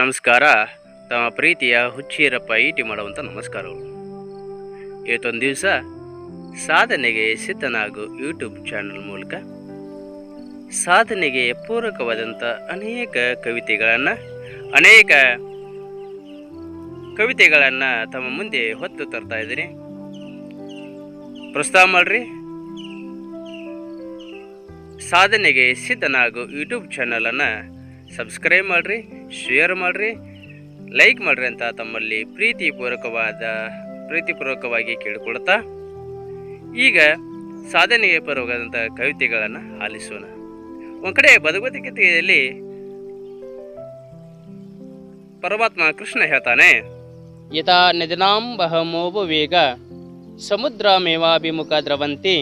ನಮಸ್ಕಾರ. ತಮ್ಮ ಪ್ರೀತಿಯ ಹುಚ್ಚೀರಪ್ಪ ಈಟಿ ಮಾಡುವಂಥ ನಮಸ್ಕಾರಗಳು ಇವತ್ತೊಂದು ದಿವಸ ಸಾಧನೆಗೆ ಸಿದ್ಧನಾಗು ಯೂಟ್ಯೂಬ್ ಚಾನಲ್ ಮೂಲಕ ಸಾಧನೆಗೆ ಪೂರಕವಾದಂಥ ಅನೇಕ ಕವಿತೆಗಳನ್ನು ಅನೇಕ ಕವಿತೆಗಳನ್ನು ತಮ್ಮ ಮುಂದೆ ಹೊತ್ತು ತರ್ತಾ ಇದ್ದೀನಿ. ಪ್ರಸ್ತಾವ ಮಾಡ್ರಿ. ಸಾಧನೆಗೆ ಸಿದ್ಧನಾಗು ಯೂಟ್ಯೂಬ್ ಚಾನಲನ್ನು ಸಬ್ಸ್ಕ್ರೈಬ್ ಮಾಡಿರಿ ಶೇರ್ ಮಾಡಿರಿ ಲೈಕ್ ಮಾಡಿರಿ ಅಂತ ತಮ್ಮಲ್ಲಿ ಪ್ರೀತಿಪೂರ್ವಕವಾದ ಪ್ರೀತಿಪೂರ್ವಕವಾಗಿ ಕೇಳಿಕೊಳ್ತಾ, ಈಗ ಸಾಧನೆಗೆ ಪರವಾದಂಥ ಕವಿತೆಗಳನ್ನು ಆಲಿಸೋಣ. ಒಂದು ಕಡೆ ಭಗವದ್ಗೀತೆಯಲ್ಲಿ ಪರಮಾತ್ಮ ಕೃಷ್ಣ ಹೇಳ್ತಾನೆ, ಯಥಾ ನದಿನಾಂ ವೇಗ ಸಮುದ್ರಮೇವಾಭಿಮುಖ ದ್ರವಂತಿ,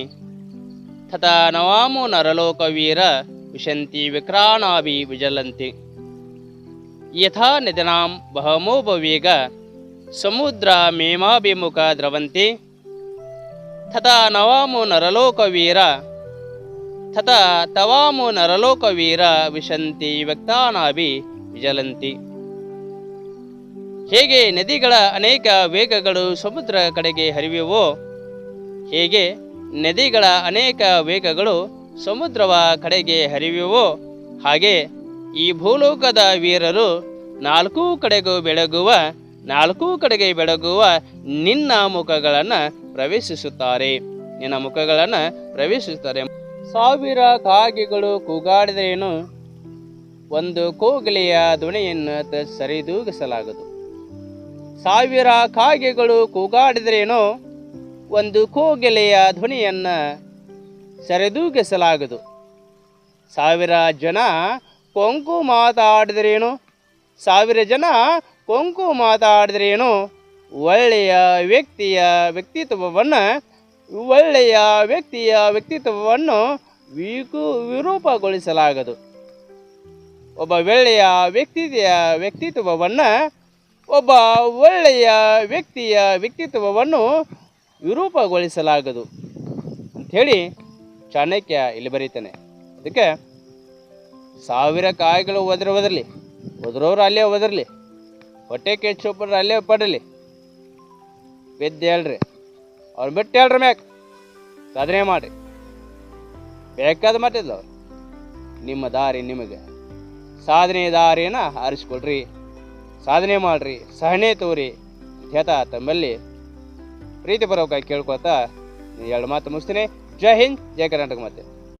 ತಥಾ ನವಾಮೋ ನರಲೋಕವೀರ ವಿಶಂತಿ ವಿಕ್ರಾಣಾಭಿ ವಿಜಲಂತಿ. ಯಥಾ ನಿಧನಾಂ ಬಹಮೋಪವೇಗ ಸಮುದ್ರ ಮೇಮಾಭಿಮುಖ ದ್ರವಂತಿ. ತಥಾ ನವಾಮು ನರಲೋಕವೀರ ತಥಾ ತವಾಮು ನರಲೋಕವೀರ ವಿಶಂತಿ ವ್ಯಕ್ತಾನಾಭಿ ವಿಜಲಂತಿ. ಹೇಗೆ ನದಿಗಳ ಅನೇಕ ವೇಗಗಳು ಸಮುದ್ರ ಕಡೆಗೆ ಹರಿಯುವೋ, ಹೇಗೆ ನದಿಗಳ ಅನೇಕ ವೇಗಗಳು ಸಮುದ್ರವ ಕಡೆಗೆ ಹರಿಯುವೋ ಹಾಗೆ ಈ ಭೂಲೋಕದ ವೀರರು ನಾಲ್ಕೂ ಕಡೆಗೂ ಬೆಳಗುವ, ನಾಲ್ಕೂ ಕಡೆಗೆ ಬೆಳಗುವ ನಿನ್ನ ಮುಖಗಳನ್ನು ಪ್ರವೇಶಿಸುತ್ತಾರೆ. ನಿನ್ನ ಮುಖಗಳನ್ನು ಪ್ರವೇಶಿಸುತ್ತಾರೆ. ಸಾವಿರ ಕಾಗೆಗಳು ಕೂಗಾಡಿದ್ರೇನು? ಒಂದು ಕೋಗಿಲೆಯ ಧ್ವನಿಯನ್ನು ಸರಿದೂಗಿಸಲಾಗದು. ಸಾವಿರ ಕಾಗೆಗಳು ಕೂಗಾಡಿದರೇನೋ? ಒಂದು ಕೋಗಿಲೆಯ ಧ್ವನಿಯನ್ನು ಸರಿದೂಗಿಸಲಾಗದು. ಸಾವಿರ ಜನ ಕೊಂಕು ಮಾತಾಡಿದ್ರೇನು? ಸಾವಿರ ಜನ ಕೊಂಕು ಮಾತಾಡಿದ್ರೇನು? ಒಳ್ಳೆಯ ವ್ಯಕ್ತಿಯ ವ್ಯಕ್ತಿತ್ವವನ್ನು, ಒಳ್ಳೆಯ ವ್ಯಕ್ತಿಯ ವ್ಯಕ್ತಿತ್ವವನ್ನು ವಿಕು ವಿರೂಪಗೊಳಿಸಲಾಗದು. ಒಬ್ಬ ಒಳ್ಳೆಯ ವ್ಯಕ್ತಿಯ ವ್ಯಕ್ತಿತ್ವವನ್ನು, ಒಬ್ಬ ಒಳ್ಳೆಯ ವ್ಯಕ್ತಿಯ ವ್ಯಕ್ತಿತ್ವವನ್ನು ವಿರೂಪಗೊಳಿಸಲಾಗದು. ಅಂಥೇಳಿ ಚಾಣಕ್ಯ ಇಲ್ಲಿ ಬರೀತಾನೆ. ಅದಕ್ಕೆ ಸಾವಿರ ಕಾಯಿಗಳು ಒದ್ರ ಒದರಲಿ, ಒದರೋರು ಅಲ್ಲೇ ಒದರಲಿ, ಹೊಟ್ಟೆ ಕೆಚ್ಚೊಬ್ಬರು ಅಲ್ಲೇ ಪಡಲಿ ಬಿದ್ದು ಹೇಳ್ರಿ. ಅವ್ರು ಬಿಟ್ಟು ಹೇಳ್ರಿ ಮ್ಯಾಕ್. ಸಾಧನೆ ಮಾಡಿರಿ. ಬೇಕಾದ ಮಟ್ಟಿಲ್ಲ ಅವ್ರು. ನಿಮ್ಮ ದಾರಿ ನಿಮಗೆ. ಸಾಧನೆ ದಾರಿನ ಆರಿಸ್ಕೊಳ್ರಿ. ಸಾಧನೆ ಮಾಡ್ರಿ, ಸಹನೆ ತೋರಿ. ಹೇಳ್ತಾ ತಮ್ಮಲ್ಲಿ ಪ್ರೀತಿಪೂರ್ವಕವಾಗಿ ಕೇಳ್ಕೊತಾ ಎರಡು ಮಾತು ಮುಗಿಸ್ತೀನಿ. जय हिंद जय कर्नाटक मध्य।